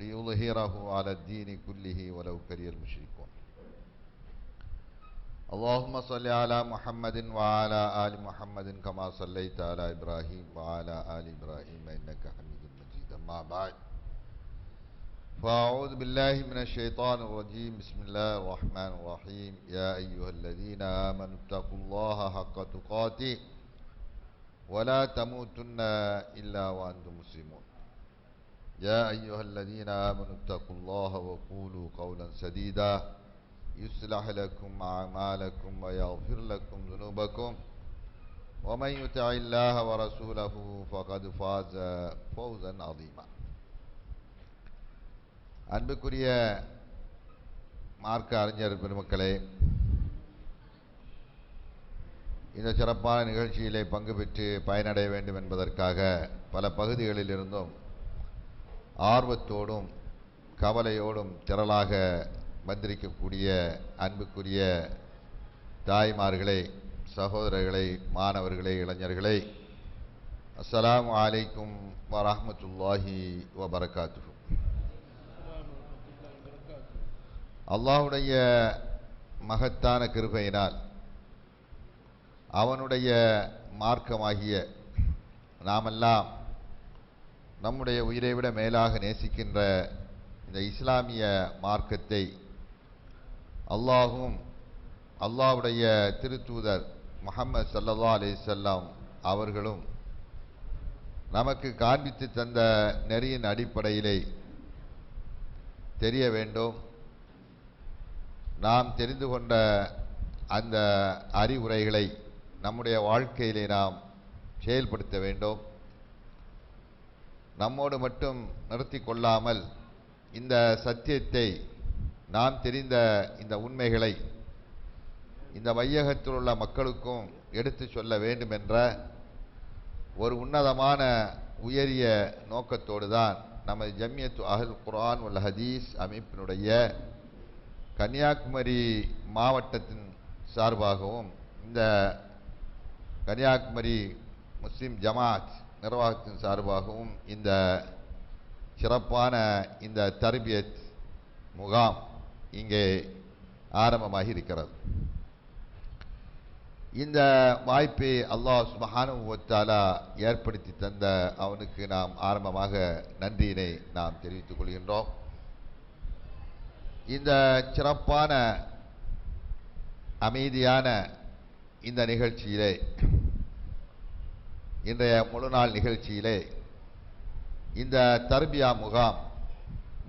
ليظهره على الدين كله ولو كره المشركون. اللهم صل على محمد وعلى آل محمد كما صليت على إبراهيم وعلى آل إبراهيم إنك حميد مجيد. أما بعد فأعوذ بالله من الشيطان الرجيم. بسم الله الرحمن الرحيم. يا أيها الذين آمنوا اتقوا الله حق تقاته ولا تموتن إلا وأنتم مسلمون. يا أيها الذين آمنوا اتقوا الله وقولوا قولا سديدا يصلح لكم أعمالكم ويغفر لكم ذنوبكم ومن يطع الله ورسوله فقد فاز فوزا عظيما அன்புக்குரிய மார்க்க அறிஞர் பெருமக்களே இந்த சிறப்பான நிகழ்ச்சியிலே பங்கு பெற்று பயனடைய வேண்டும் என்பதற்காக பல பகுதிகளில் இருந்தும் ஆர்வத்தோடும் கவலையோடும் திரளாக வந்திருக்கக்கூடிய அன்புக்குரிய தாய்மார்களே சகோதரர்களை மாணவர்களே இளைஞர்களே அஸ்லாம் அலைக்கும் வரமத்துல்லாஹி வபரகாத்து அல்லாஹுடைய மகத்தான கிருபையினால் அவனுடைய மார்க்கமாகிய நாமெல்லாம் நம்முடைய உயிரை விட மேலாக நேசிக்கின்ற இந்த இஸ்லாமிய மார்க்கத்தை அல்லாஹும் அல்லாஹுடைய திருத்தூதர் முகமது சல்லா அலிசல்லாம் அவர்களும் நமக்கு காண்பித்து தந்த நெறியின் அடிப்படையிலே தெரிய வேண்டும். நாம் தெரிந்து கொண்ட அந்த அறிவுரைகளை நம்முடைய வாழ்க்கையிலே நாம் செயல்படுத்த வேண்டும். நம்மோடு மட்டும் நிறுத்தி கொள்ளாமல் இந்த சத்தியத்தை நாம் தெரிந்த இந்த உண்மைகளை இந்த வையகத்தில் உள்ள மக்களுக்கும் எடுத்து சொல்ல வேண்டும் என்ற ஒரு உன்னதமான உயரிய நோக்கத்தோடு தான் நமது ஜம்யத்து அஹல் குரான் உல் ஹதீஸ் அமைப்பினுடைய கன்னியாகுமரி மாவட்டத்தின் சார்பாகவும் இந்த கன்னியாகுமரி முஸ்லீம் ஜமாத் நிர்வாகத்தின் சார்பாகவும் இந்த சிறப்பான இந்த தர்பியத் முகாம் இங்கே ஆரம்பமாகி இருக்கிறது இந்த வாய்ப்பை அல்லாஹ் சுபஹானுவத்தாலா ஏற்படுத்தி தந்த அவனுக்கு நாம் ஆரம்பமாக நன்றியினை நாம் தெரிவித்துக் கொள்கின்றோம். இந்த சிறப்பான அமைதியான இந்த நிகழ்ச்சியிலே இன்றைய முழு நாள் நிகழ்ச்சியிலே இந்த தர்பியா முகாம்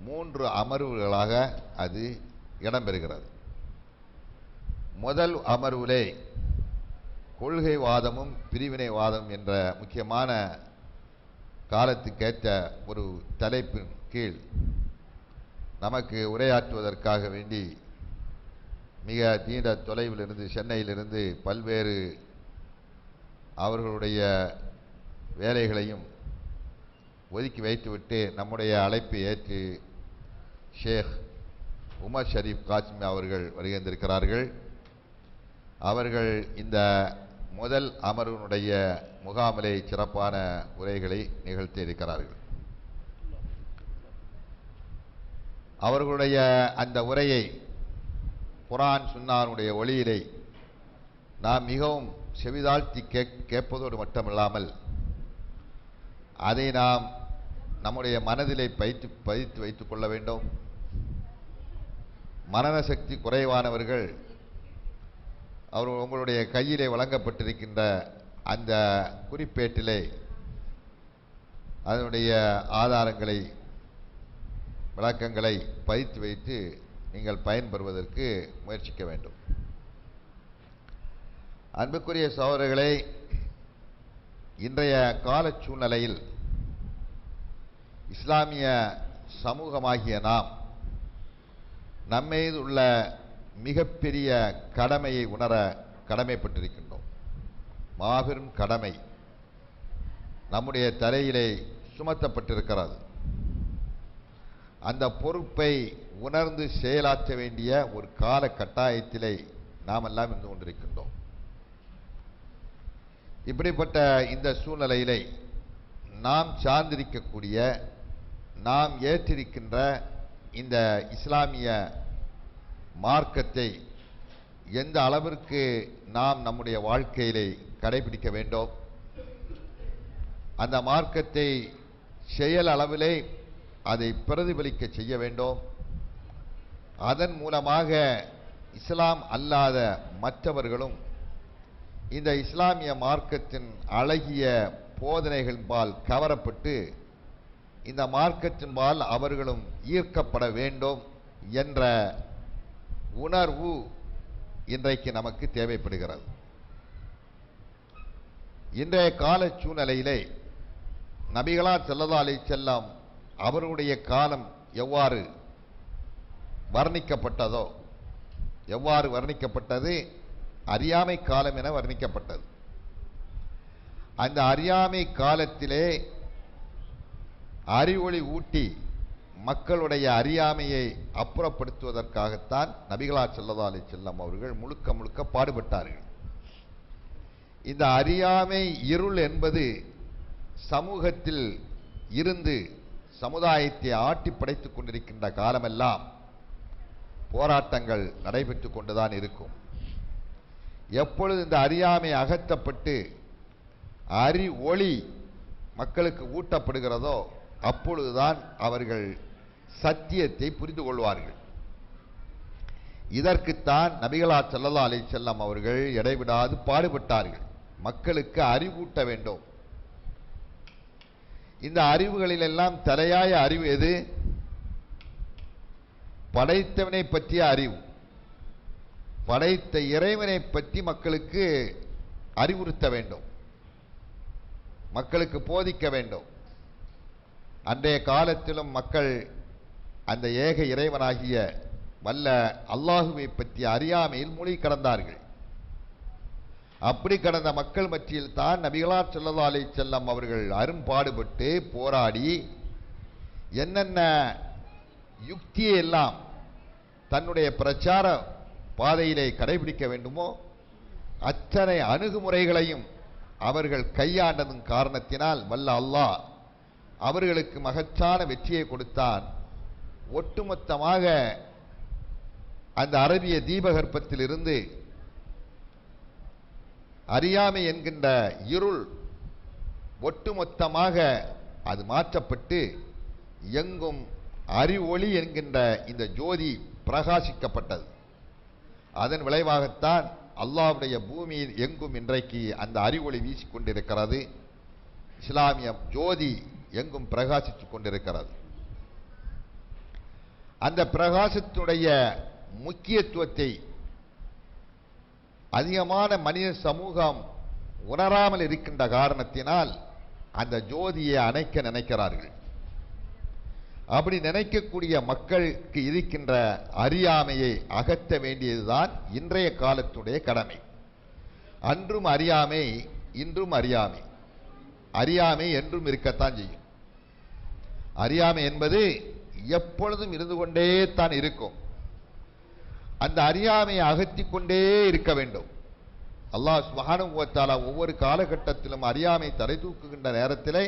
மூன்று அமர்வுகளாக அது இடம்பெறுகிறது. முதல் அமர்விலே கொள்கைவாதமும் பிரிவினைவாதம் என்ற முக்கியமான காலத்துக்கேற்ற ஒரு தலைப்பின் கீழ் நமக்கு உரையாற்றுவதற்காக வேண்டி மிக நீண்ட தொலைவிலிருந்து சென்னையிலிருந்து பல்வேறு அவர்களுடைய வேலைகளையும் ஒதுக்கி வைத்துவிட்டு நம்முடைய அழைப்பை ஏற்று ஷேக் உமர் ஷரீப் காசிமி அவர்கள் வருகின்றிருக்கிறார்கள் அவர்கள் இந்த முதல் அமர்வினுடைய முகாமிலே சிறப்பான உரைகளை நிகழ்த்தி இருக்கிறார்கள். அவர்களுடைய அந்த உரையை குரான் சுன்னானுடைய ஒளியிலை நாம் மிகவும் செவிதாழ்த்தி கேக் கேட்பதோடு மட்டுமில்லாமல் அதை நாம் நம்முடைய மனதிலே பயிற்று பதித்து வைத்துக் கொள்ள வேண்டும். மனன சக்தி குறைவானவர்கள் அவர் உங்களுடைய கையிலே வழங்கப்பட்டிருக்கின்ற அந்த குறிப்பேட்டிலே அதனுடைய ஆதாரங்களை விளக்கங்களை பதித்து வைத்து நீங்கள் பயன்பெறுவதற்கு முயற்சிக்க வேண்டும். அன்புக்குரிய சகோதரர்களே இன்றைய கால சூழ்நிலையில் இஸ்லாமிய சமூகமாகிய நாம் நம்மீது உள்ள மிகப்பெரிய கடமையை உணர கடமைப்பட்டிருக்கின்றோம். மாபெரும் கடமை நம்முடைய தலையிலே சுமத்தப்பட்டிருக்கிறது. அந்த பொறுப்பை உணர்ந்து செயலாற்ற வேண்டிய ஒரு கால கட்டாயத்திலே நாம் எல்லாம் இருந்து கொண்டிருக்கின்றோம். இப்படிப்பட்ட இந்த சூழ்நிலையிலே நாம் சார்ந்திருக்கக்கூடிய நாம் ஏற்றிருக்கின்ற இந்த இஸ்லாமிய மார்க்கத்தை எந்த அளவிற்கு நாம் நம்முடைய வாழ்க்கையிலே கடைபிடிக்க வேண்டும்? அந்த மார்க்கத்தை செயல் அளவிலே அதை பிரதிபலிக்க செய்ய வேண்டும். அதன் மூலமாக இஸ்லாம் அல்லாத மற்றவர்களும் இந்த இஸ்லாமிய மார்க்கத்தின் அழகிய போதனைகளின்பால் கவரப்பட்டு இந்த மார்க்கத்தின்பால் அவர்களும் ஈர்க்கப்பட வேண்டும் என்ற உணர்வு இன்றைக்கு நமக்கு தேவைப்படுகிறது. இன்றைய கால சூழ்நிலையிலே நபிகளா செல்லதா அலை செல்லம் அவருடைய காலம் எவ்வாறு வர்ணிக்கப்பட்டதோ எவ்வாறு வர்ணிக்கப்பட்டது அறியாமை காலம் என வர்ணிக்கப்பட்டது. அந்த அறியாமை காலத்திலே அறிவொளி ஊட்டி மக்களுடைய அறியாமையை அப்புறப்படுத்துவதற்காகத்தான் நபிகளா செல்லதா அலை செல்லம் அவர்கள் முழுக்க முழுக்க பாடுபட்டார்கள். இந்த அறியாமை இருள் என்பது சமூகத்தில் இருந்து சமுதாயத்தை ஆட்டி படைத்து கொண்டிருக்கின்ற காலமெல்லாம் போராட்டங்கள் நடைபெற்று கொண்டுதான் இருக்கும். எப்பொழுது இந்த அறியாமை அகற்றப்பட்டு அறி ஒளி மக்களுக்கு ஊட்டப்படுகிறதோ அப்பொழுதுதான் அவர்கள் சத்தியத்தை புரிந்து கொள்வார்கள். இதற்குத்தான் நபிகளா ஸல்லல்லாஹு அலை செல்லம் அவர்கள் இடைவிடாது பாடுபட்டார்கள். மக்களுக்கு அறிவூட்ட வேண்டும். இந்த அறிவுகளிலெல்லாம் தலையாய அறிவு எது? படைத்தவனை பற்றிய அறிவு. படைத்த இறைவனை பற்றி மக்களுக்கு அறிவுறுத்த வேண்டும். மக்களுக்கு போதிக்க வேண்டும். அன்றைய காலத்திலும் மக்கள் அந்த ஏக இறைவனாகிய வல்ல அல்லாஹுவை பற்றி அறியாமையில் மூழ்கி கடந்தார்கள். அப்படி கடந்த மக்கள் மத்தியில் தான் நபிகளார் செல்லதா அலை செல்லம் அவர்கள் அரும்பாடுபட்டு போராடி என்னென்ன யுக்தியை எல்லாம் தன்னுடைய பிரச்சார பாதையிலே கடைபிடிக்க வேண்டுமோ? அத்தனை அணுகுமுறைகளையும் அவர்கள் கையாண்டதன் காரணத்தினால் வல்ல அல்லாஹ் அவர்களுக்கு மகச்சான வெற்றியை கொடுத்தான் ஒட்டுமொத்தமாக அந்த அரபிய தீபகற்பத்திலிருந்து அறியாமை என்கின்ற இருள் ஒட்டுமொத்தமாக அது மாற்றப்பட்டு எங்கும் அறிவொளி என்கின்ற இந்த ஜோதி பிரகாசிக்கப்பட்டது. அதன் விளைவாகத்தான் அல்லாவுடைய பூமியில் எங்கும் இன்றைக்கு அந்த அறிவொளி வீசிக்கொண்டிருக்கிறது. இஸ்லாமிய ஜோதி எங்கும் பிரகாசித்து கொண்டிருக்கிறது. அந்த பிரகாசத்துடைய முக்கியத்துவத்தை அதிகமான மனித சமூகம் உணராமல் இருக்கின்ற காரணத்தினால் அந்த ஜோதியை அணைக்க நினைக்கிறார்கள். அப்படி நினைக்கக்கூடிய மக்களுக்கு இருக்கின்ற அறியாமையை அகற்ற வேண்டியதுதான் இன்றைய காலத்துடைய கடமை. அன்றும் அறியாமை இன்றும் அறியாமை. அறியாமை என்றும் இருக்கத்தான் செய்யும். அறியாமை என்பது எப்பொழுதும் இருந்து கொண்டே தான் இருக்கும். அந்த அறியாமையை அகற்றி கொண்டே இருக்க வேண்டும். அல்லாஹ் சுப்ஹானஹு ஒவ்வொரு காலகட்டத்திலும் அறியாமை தலை தூக்குகின்ற நேரத்திலே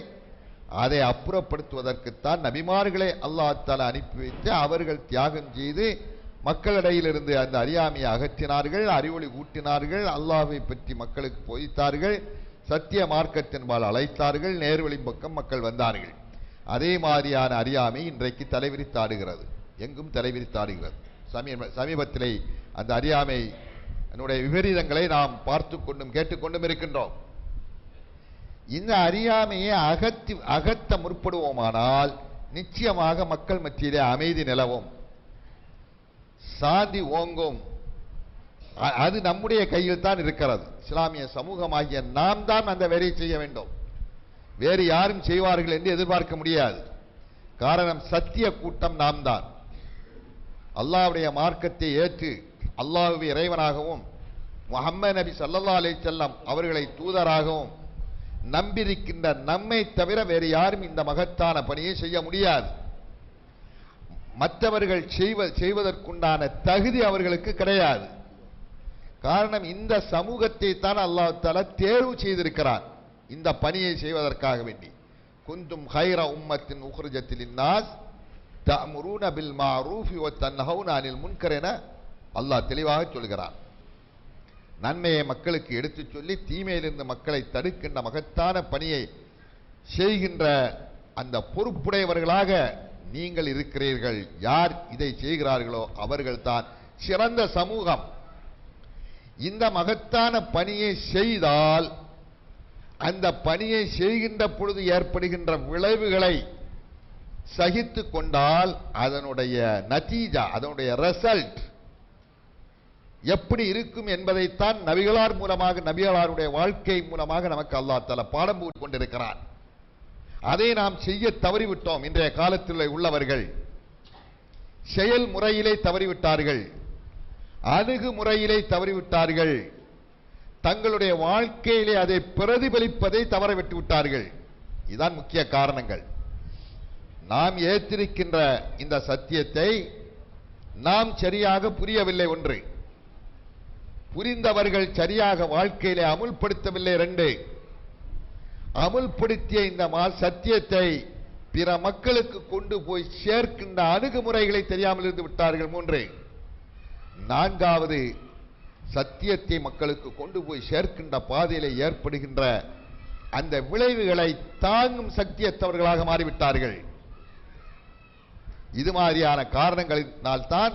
அதை அப்புறப்படுத்துவதற்குத்தான் நபிமார்களை அல்லாஹ் அனுப்பி வைத்து அவர்கள் தியாகம் செய்து மக்களிடையிலிருந்து அந்த அறியாமையை அகற்றினார்கள் அறிவொளி ஊட்டினார்கள் அல்லாஹ்வை பற்றி மக்களுக்கு போதித்தார்கள் சத்திய மார்க்கத்தின்பால் அழைத்தார்கள் நேர்வழி பக்கம் மக்கள் வந்தார்கள். அதே மாதிரியான அறியாமை இன்றைக்கு தலைவிரித்தாடுகிறது எங்கும் தலைவிரித்தாடுகிறது சமீப சமீபத்திலே அந்த அறியாமை என்னுடைய விபரீதங்களை நாம் பார்த்து கொண்டும் கேட்டுக்கொண்டும் இருக்கின்றோம். இந்த அறியாமையை அகத்தி அகற்ற முற்படுவோமானால் நிச்சயமாக மக்கள் மத்தியிலே அமைதி நிலவும். சாந்தி ஓங்கும். அது நம்முடைய கையில் தான் இருக்கிறது. இஸ்லாமிய சமூகமாகிய நாம் தான் அந்த வேலையை செய்ய வேண்டும். வேறு யாரும் செய்வார்கள் என்று எதிர்பார்க்க முடியாது. காரணம் சத்திய கூட்டம் நாம் தான். அல்லாஹ்வுடைய மார்க்கத்தை ஏற்று அல்லாஹுவை இறைவனாகவும் முஹம்மது நபி ஸல்லல்லாஹு அலைஹி செல்லம் அவர்களை தூதராகவும் நம்பியிருக்கின்ற நம்மை தவிர வேறு யாரும் இந்த மகத்தான பணியை செய்ய முடியாது. மற்றவர்கள் செய்வ செய்வதற்குண்டான தகுதி அவர்களுக்கு கிடையாது. காரணம் இந்த சமூகத்தை தான் அல்லாஹ் தேர்வு செய்திருக்கிறார் இந்த பணியை செய்வதற்காக வேண்டி. குந்தும் ஹைர உம்மத்தின் உஹ்ரஜத்தில் த தஅமுரூன பில் மாரூஃபி வ தன் ஹவுனானில் முன்கர் என அல்லாஹ் தெளிவாக சொல்கிறான். நன்மையை மக்களுக்கு எடுத்துச் சொல்லி தீமையிலிருந்து மக்களை தடுக்கின்ற மகத்தான பணியை செய்கின்ற அந்த பொறுப்புடையவர்களாக நீங்கள் இருக்கிறீர்கள். யார் இதை செய்கிறார்களோ அவர்கள்தான். சிறந்த சமூகம். இந்த மகத்தான பணியை செய்தால் அந்த பணியை செய்கின்ற பொழுது ஏற்படுகின்ற விளைவுகளை சகித்து கொண்டால் அதனுடைய நத்தீஜா அதனுடைய ரிசல்ட் எப்படி இருக்கும் என்பதைத்தான் நபிகளார் மூலமாக நபிகளாருடைய வாழ்க்கை மூலமாக நமக்கு அல்லா தல பாடம் போட்டுக் கொண்டிருக்கிறார் அதை நாம் செய்ய தவறிவிட்டோம். இன்றைய காலத்தில் உள்ளவர்கள் செயல்முறையிலே தவறிவிட்டார்கள் அணுகுமுறையிலே தவறிவிட்டார்கள் தங்களுடைய வாழ்க்கையிலே அதை பிரதிபலிப்பதை தவறவிட்டு விட்டார்கள். இதுதான் முக்கிய காரணங்கள். நாம் ஏற்றிருக்கின்ற இந்த சத்தியத்தை நாம் சரியாக புரியவில்லை ஒன்று. புரிந்தவர்கள் சரியாக வாழ்க்கையிலே அமுல்படுத்தவில்லை ரெண்டு. அமுல்படுத்திய இந்த மால் சத்தியத்தை பிற மக்களுக்கு கொண்டு போய் சேர்க்கின்ற அணுகுமுறைகளை தெரியாமல் இருந்து விட்டார்கள். மூன்று. நான்காவது சத்தியத்தை மக்களுக்கு கொண்டு போய் சேர்க்கின்ற பாதையில் ஏற்படுகின்ற அந்த விளைவுகளை தாங்கும் சக்தியற்றவர்களாக மாறிவிட்டார்கள். இது மாதிரியான காரணங்களினால்தான்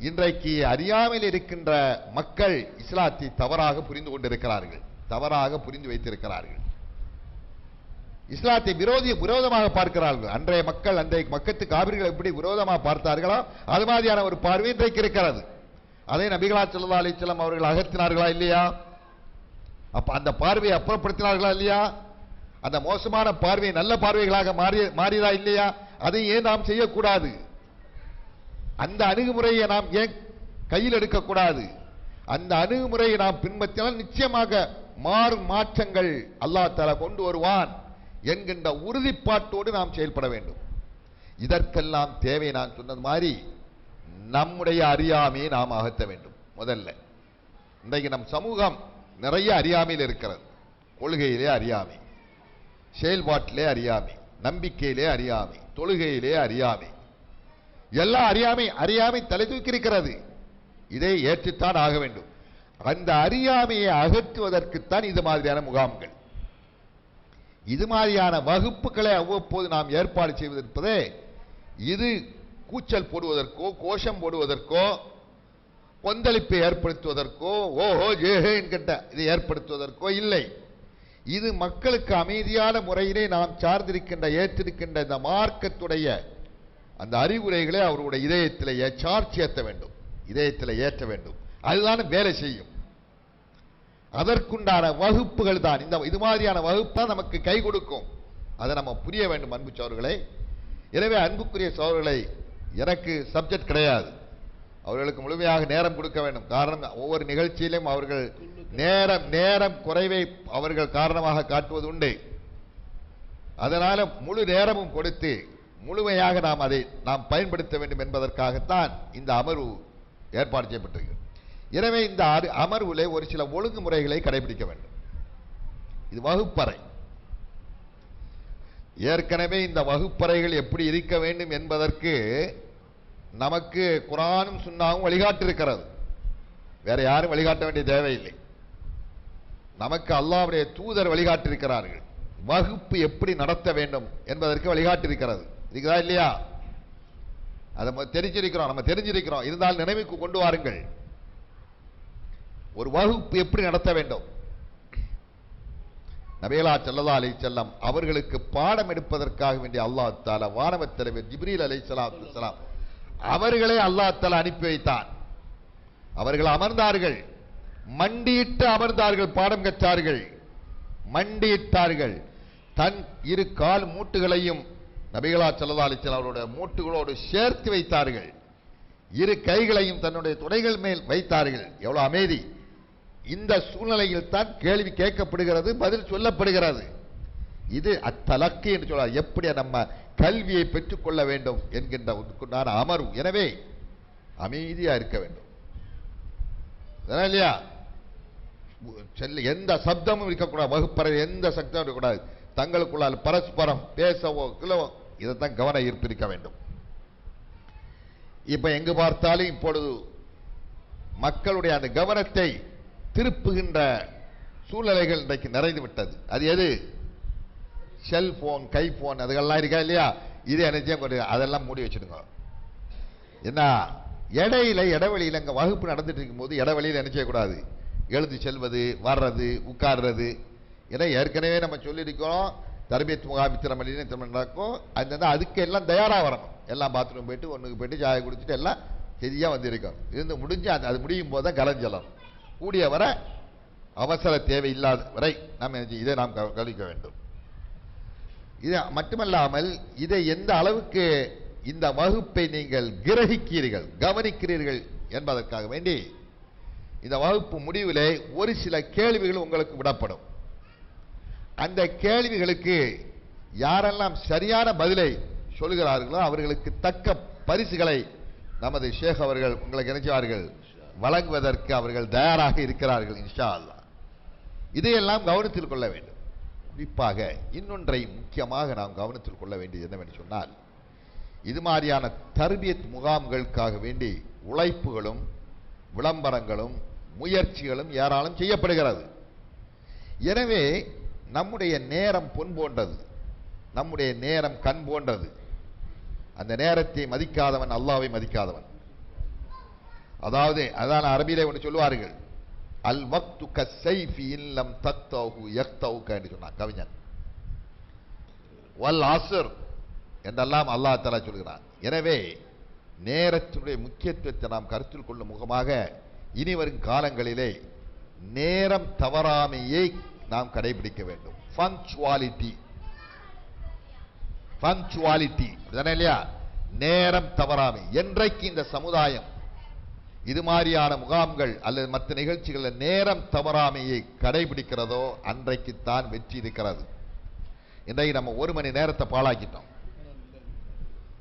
இன்றைக்கு அறியாமையில் இருக்கின்ற மக்கள் இஸ்லாத்தை தவறாக புரிந்து கொண்டிருக்கிறார்கள். தவறாக புரிந்து வைத்திருக்கிறார்கள். இஸ்லாத்தை விரோதி விரோதமாக பார்க்கிறார்கள். அன்றைய மக்கள் அன்றைய மக்கத்து காவிரிகளை எப்படி விரோதமாக பார்த்தார்களோ? அது மாதிரியான ஒரு பார்வை இன்றைக்கு இருக்கிறது. அதை நபிகளா ஸல்லல்லாஹு அலிச்சலம் அவர்கள் அகற்றினார்களா இல்லையா? அப்ப அந்த பார்வையை அப்புறப்படுத்தினார்களா இல்லையா? அந்த மோசமான பார்வை நல்ல பார்வைகளாக மாறி மாறியதா இல்லையா? அதை ஏன் நாம் செய்யக்கூடாது? அந்த அணுகுமுறையை நாம் ஏன் கையில் எடுக்கக்கூடாது? அந்த அணுகுமுறையை நாம் பின்பற்றினால் நிச்சயமாக மாறும் மாற்றங்கள் அல்லாஹ் தஆலா கொண்டு வருவான் என்கின்ற உறுதிப்பாட்டோடு நாம் செயல்பட வேண்டும். இதற்கெல்லாம் தேவை நான் சொன்னது மாதிரி நம்முடைய அறியாமையை நாம் அகற்ற வேண்டும். முதல்ல இன்றைக்கு நம் சமூகம் நிறைய அறியாமையில் இருக்கிறது. கொள்கையிலே அறியாமை செயல்பாட்டிலே அறியாமை நம்பிக்கையிலே அறியாமை தொழுகையிலே அறியாமை எல்லாம் அறியாமை அறியாமை தலை தூக்கி இருக்கிறது இதை ஏற்றுத்தான் ஆக வேண்டும். அந்த அறியாமையை அகற்றுவதற்குத்தான் இது மாதிரியான முகாம்கள். இது மாதிரியான வகுப்புகளை அவ்வப்போது நாம் ஏற்பாடு செய்வதற்பதே இது கூச்சல் போடுவதற்கோ கோஷம் போடுவதற்கோ கொந்தளிப்பை ஏற்படுத்துவதற்கோ ஓஹோ ஜேஹே என்கிட்ட இதை ஏற்படுத்துவதற்கோ இல்லை. இது மக்களுக்கு அமைதியான முறையிலே நாம் சார்ந்திருக்கின்ற ஏற்றிருக்கின்ற இந்த மார்க்கத்துடைய அந்த அறிவுரைகளை அவருடைய இதயத்தில் சார்ஜ் ஏற்ற வேண்டும். இதயத்தில் ஏற்ற வேண்டும். அதுதான் வேலை செய்யும். அதற்குண்டான வகுப்புகள் தான். இந்த இது மாதிரியான வகுப்பு தான் நமக்கு கை கொடுக்கும். அதை நம்ம புரிய வேண்டும் அன்பு சோழர்களே எனவே அன்புக்குரிய சோழர்களை எனக்கு சப்ஜெக்ட் கிடையாது. அவர்களுக்கு முழுமையாக நேரம் கொடுக்க வேண்டும். காரணம் ஒவ்வொரு நிகழ்ச்சியிலும் அவர்கள் நேரம் நேரம் குறைவை அவர்கள் காரணமாக காட்டுவது உண்டு. அதனால முழு நேரமும் கொடுத்து முழுமையாக நாம் அதை நாம் பயன்படுத்த வேண்டும் என்பதற்காகத்தான் இந்த அமர்வு ஏற்பாடு செய்யப்பட்டிருக்கிறது. எனவே இந்த அரு- ஒரு சில ஒழுங்குமுறைகளை கடைபிடிக்க வேண்டும். இது வகுப்பறை. ஏற்கனவே இந்த வகுப்பறைகள் எப்படி இருக்க வேண்டும் என்பதற்கு நமக்கு குரானும் சுண்ணாவும் வழிகாட்டிருக்கிறது வேற யாரும் வழிகாட்ட வேண்டிய தேவையில்லை. நமக்கு அல்லாவுடைய தூதர் வழிகாட்டிருக்கிறார்கள் வகுப்பு எப்படி நடத்த வேண்டும் என்பதற்கு வழிகாட்டிருக்கிறது இருக்குதா இல்லையா? அதை நம்ம தெரிஞ்சிருக்கிறோம் நம்ம தெரிஞ்சிருக்கிறோம். இருந்தால் நினைவுக்கு கொண்டு வாருங்கள். ஒரு வகுப்பு எப்படி நடத்த வேண்டும்? நபேலா செல்லதா அலை செல்லம் அவர்களுக்கு பாடம் எடுப்பதற்காக வேண்டிய அல்லாஹ் தாலா வானவ தலைவர் ஜிப்ரீல் அலை சலாம் அவர்களே அல்லாஹ் தாலா அனுப்பி வைத்தான். அவர்கள் அமர்ந்தார்கள். மண்டியிட்டு அமர்ந்தார்கள் பாடம் கற்றார்கள். மண்டியிட்டார்கள். தன் இரு கால் மூட்டுகளையும் நபிகளா ஸல்லல்லாஹு அவருடைய மூட்டுகளோடு சேர்த்து வைத்தார்கள். இரு கைகளையும் தன்னுடைய துணைகள் மேல் வைத்தார்கள். எவ்வளவு அமைதி. இந்த சூழ்நிலையில் தான் கேள்வி கேட்கப்படுகிறது பதில் சொல்லப்படுகிறது. இது அத்தலக்கு என்று சொல்ல எப்படி நம்ம கல்வியை பெற்றுக்கொள்ள வேண்டும் என்கின்ற உட்குண்டான அமர்வு. எனவே அமைதியா இருக்க வேண்டும். இல்லையா? செல்ல எந்த சப்தமும் இருக்கக்கூடாது வகுப்பறை எந்த சப்தமும் இருக்கக்கூடாது. தங்களுக்குள்ளால் பரஸ்பரம் பேசவோ கிளவோ இதைத்தான் கவன ஈர்ப்பு இருக்க வேண்டும். இப்ப எங்கு பார்த்தாலும் இப்பொழுது மக்களுடைய அந்த கவனத்தை திருப்புகின்ற சூழ்நிலைகள் இன்றைக்கு நிறைந்து விட்டது. அது எது? செல்போன் கைபோன் அதுகள்லாம் இருக்கா இல்லையா? இது எனர்ஜியாக கொண்டு அதெல்லாம் மூடி வச்சுடுங்க. என்ன இடையில இடைவெளியில் அங்கே வகுப்பு நடந்துட்டு இருக்கும்போது இடைவெளியில் என்ன செய்யக்கூடாது எழுந்து செல்வது வர்றது உட்கார்றது. ஏன்னா ஏற்கனவே நம்ம சொல்லியிருக்கிறோம் தர்பியத் முகாமித்திரம் தினம் நடக்கும். அந்த அதுக்கு எல்லாம் தயாராக வரணும். எல்லாம் பாத்ரூம் போயிட்டு ஒன்றுக்கு போயிட்டு சாயை குடிச்சிட்டு எல்லாம் சரியாக வந்திருக்கணும். இருந்து முடிஞ்சு அது அது முடியும் போது தான் கலஞ்சலம் கூடிய வர அவசர தேவை இல்லாத வரை நாம் என்ன இதை நாம் கவனிக்க வேண்டும். இது மட்டுமல்லாமல் இதை எந்த அளவுக்கு இந்த வகுப்பை நீங்கள் கிரகிக்கிறீர்கள் கவனிக்கிறீர்கள் என்பதற்காக வேண்டி இந்த வகுப்பு முடிவிலே ஒரு சில கேள்விகள் உங்களுக்கு விடப்படும். அந்த கேள்விகளுக்கு யாரெல்லாம் சரியான பதிலை சொல்கிறார்களோ அவர்களுக்கு தக்க பரிசுகளை நமது ஷேக் அவர்கள் உங்களுக்கு நினைச்சார்கள் வழங்குவதற்கு அவர்கள் தயாராக இருக்கிறார்கள் இன்ஷா அல்லா இதையெல்லாம் கவனத்தில் கொள்ள வேண்டும். குறிப்பாக இன்னொன்றை முக்கியமாக நாம் கவனத்தில் கொள்ள வேண்டியது என்னவென்று சொன்னால் இது மாதிரியான தர்பியத் முகாம்களுக்காக வேண்டி உழைப்புகளும் விளம்பரங்களும் முயற்சிகளும் ஏராளம் செய்யப்படுகிறது. எனவே நம்முடைய நேரம் பொன் போன்றது. நம்முடைய நேரம் கண் போன்றது. அந்த நேரத்தை மதிக்காதவன் அல்லாவை மதிக்காதவன். அதாவது அதான் அரபியிலே ஒன்று சொல்லுவார்கள். அல் வக்து கசைஃபி இல்லம் தக்தௌஹு யக்தௌக என்று சொன்னான் கவிஞன் வல் ஆசர் என்றெல்லாம் அல்லாஹ் தஆலா சொல்கிறான். எனவே நேரத்தினுடைய முக்கியத்துவத்தை நாம் கருத்தில் கொள்ளும் முகமாக இனி வரும் காலங்களிலே நேரம் தவறாமையை நாம் கடைபிடிக்க வேண்டும். பங்க்சுவாலிட்டி பங்க்சுவாலிட்டி தானே இல்லையா? நேரம் தவறாமை. என்றைக்கு இந்த சமுதாயம் இது மாதிரியான முகாம்கள் அல்லது மற்ற நிகழ்ச்சிகளில் நேரம் தவறாமையை கடைபிடிக்கிறதோ அன்றைக்குத்தான் வெற்றி இருக்கிறது. இன்றைக்கு நம்ம ஒரு மணி நேரத்தை பாழாக்கிட்டோம்.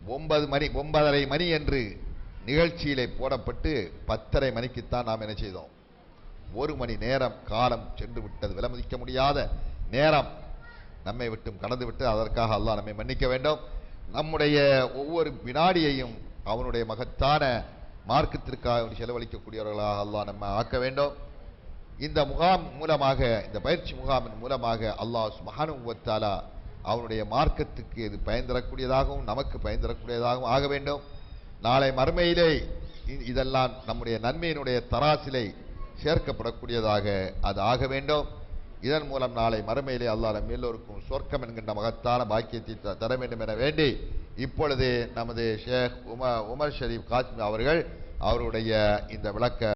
ஒன்பது மணி ஒன்பதரை மணி என்று நிகழ்ச்சியிலே போடப்பட்டு பத்தரை மணிக்குத்தான் நாம் என்ன செய்தோம்? ஒரு மணி நேரம் காலம் சென்று விட்டது. விலமதிக்க முடியாத நேரம் நம்மை விட்டும் கடந்து விட்டு அதற்காக அல்லாஹ் நம்மை மன்னிக்க வேண்டும். நம்முடைய ஒவ்வொரு வினாடியையும் அவனுடைய மகத்தான மார்க்கத்திற்காக செலவழிக்கக்கூடியவர்களாக அல்லாஹ் நம்ம ஆக்க வேண்டும். இந்த முகாம் மூலமாக இந்த பயிற்சி முகாமின் மூலமாக அல்லாஹ் மகானுவத்தாலா அவனுடைய மார்க்கத்துக்கு இது பயன் தரக்கூடியதாகவும் நமக்கு பயன் தரக்கூடியதாகவும் ஆக வேண்டும். நாளை மறுமையிலே இ- இதெல்லாம் நம்முடைய நன்மையினுடைய தராசிலை சேர்க்கப்படக்கூடியதாக அது ஆக வேண்டும். இதன் மூலம் நாளை மறுமையிலே அல்லாரம் எல்லோருக்கும் சொர்க்கம் என்கின்ற மகத்தான பாக்கியத்தை த- தர வேண்டும் என வேண்டி இப்பொழுது நமது ஷேக் உமர் உமர் ஷரீப் காத்மி அவர்கள் அவருடைய இந்த விளக்க